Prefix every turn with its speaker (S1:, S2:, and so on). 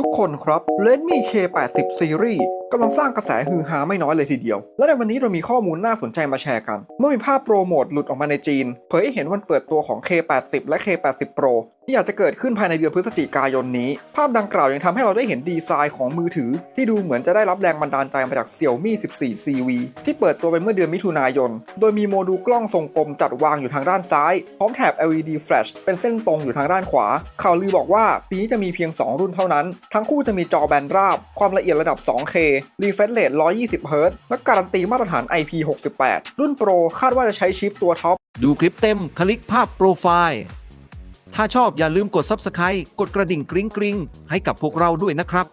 S1: ทุกคนครับ Redmi K80 Series กำลังสร้างกระแสฮือฮาไม่น้อยเลยทีเดียว และในวันนี้เรามีข้อมูลน่าสนใจมาแชร์กัน เมื่อมีภาพโปรโมทหลุดออกมาในจีน เผยให้เห็นวันเปิดตัวของ K80 และ K80 Pro ที่อาจจะเกิดขึ้นภายในเดือนพฤศจิกายนนี้ ภาพดังกล่าวยังทำให้เราได้เห็นดีไซน์ของมือถือ ที่ดูเหมือนจะได้รับแรงบันดาลใจมาจาก Xiaomi 14 CV ที่เปิดตัวไปเมื่อเดือนมิถุนายน โดยมีโมดูลกล้องทรงกลมจัดวางอยู่ทางด้านซ้าย พร้อมแถบ LED flash เป็นเส้นตรงอยู่ทางด้านขวา ข่าวลือบอกว่าปีนี้จะมีเพียง 2 รุ่นเท่านั้น ทั้งคู่จะมีจอแบนราบ ความละเอียดระดับ 2K รีเฟรชเรท120เฮิรตส์และการันตีมาตรฐาน IP68 รุ่นโปรคาดว่าจะใช้ชิปตัวท็อป
S2: ดูคลิปเต็มคลิกภาพโปรไฟล์ ถ้าชอบอย่าลืมกด Subscribe กดกระดิ่งกริ๊งกริ๊งให้กับพวกเราด้วยนะครับ